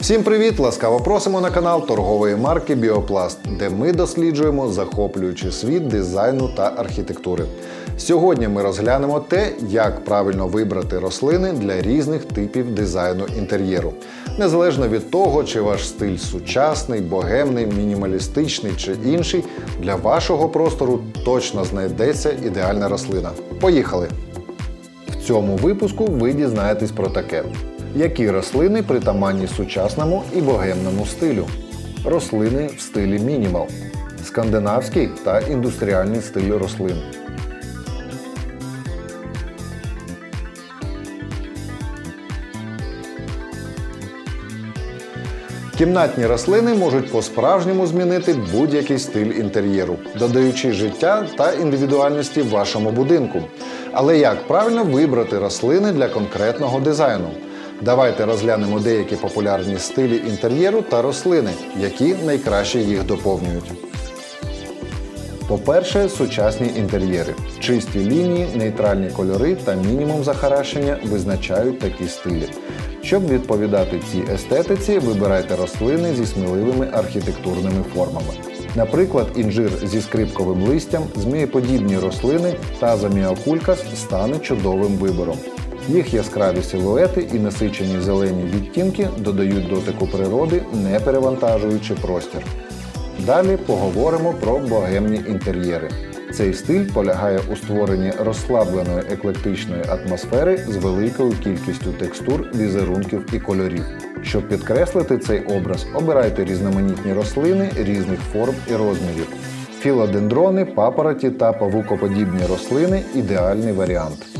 Всім привіт! Ласкаво просимо на канал торгової марки Біопласт, де ми досліджуємо захоплюючий світ дизайну та архітектури. Сьогодні ми розглянемо те, як правильно вибрати рослини для різних типів дизайну інтер'єру, незалежно від того, чи ваш стиль сучасний, богемний, мінімалістичний чи інший, для вашого простору точно знайдеться ідеальна рослина. Поїхали! В цьому випуску ви дізнаєтесь про таке: які рослини притаманні сучасному і богемному стилю, рослини в стилі мінімал, скандинавський та індустріальний стиль рослин. Кімнатні рослини можуть по-справжньому змінити будь-який стиль інтер'єру, додаючи життя та індивідуальності вашому будинку. Але як правильно вибрати рослини для конкретного дизайну? Давайте розглянемо деякі популярні стилі інтер'єру та рослини, які найкраще їх доповнюють. По-перше, сучасні інтер'єри. Чисті лінії, нейтральні кольори та мінімум захаращення визначають такі стилі. Щоб відповідати цій естетиці, вибирайте рослини зі сміливими архітектурними формами. Наприклад, інжир зі скрипковим листям, змієподібні рослини та заміокулькас стане чудовим вибором. Їх яскраві силуети і насичені зелені відтінки додають дотику природи, не перевантажуючи простір. Далі поговоримо про богемні інтер'єри. Цей стиль полягає у створенні розслабленої еклектичної атмосфери з великою кількістю текстур, візерунків і кольорів. Щоб підкреслити цей образ, обирайте різноманітні рослини різних форм і розмірів. Філодендрони, папороті та павукоподібні рослини ідеальний варіант.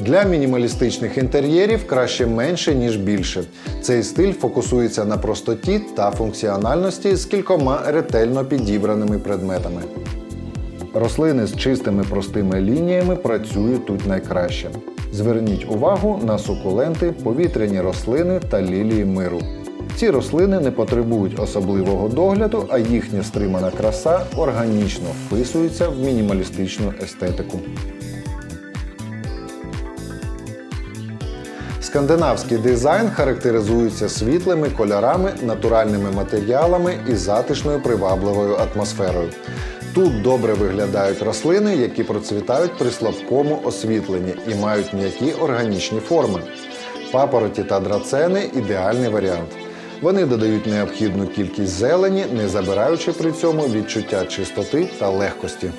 Для мінімалістичних інтер'єрів краще менше, ніж більше. Цей стиль фокусується на простоті та функціональності з кількома ретельно підібраними предметами. Рослини з чистими простими лініями працюють тут найкраще. Зверніть увагу на сукуленти, повітряні рослини та лілії миру. Ці рослини не потребують особливого догляду, а їхня стримана краса органічно вписується в мінімалістичну естетику. Скандинавський дизайн характеризується світлими кольорами, натуральними матеріалами і затишною привабливою атмосферою. Тут добре виглядають рослини, які процвітають при слабкому освітленні і мають м'які органічні форми. Папороті та драцени ідеальний варіант. Вони додають необхідну кількість зелені, не забираючи при цьому відчуття чистоти та легкості.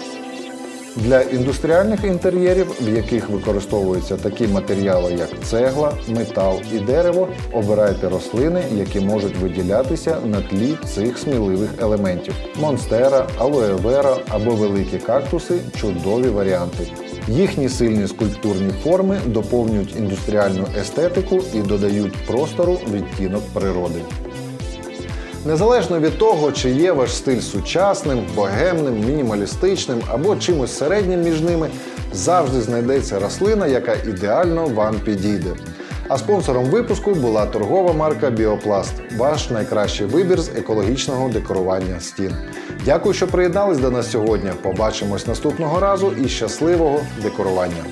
Для індустріальних інтер'єрів, в яких використовуються такі матеріали, як цегла, метал і дерево, обирайте рослини, які можуть виділятися на тлі цих сміливих елементів. Монстера, алоевера або великі кактуси чудові варіанти. Їхні сильні скульптурні форми доповнюють індустріальну естетику і додають простору відтінок природи. Незалежно від того, чи є ваш стиль сучасним, богемним, мінімалістичним або чимось середнім між ними, завжди знайдеться рослина, яка ідеально вам підійде. А спонсором випуску була торгова марка Біопласт, ваш найкращий вибір з екологічного декорування стін. Дякую, що приєднались до нас сьогодні. Побачимось наступного разу і щасливого декорування!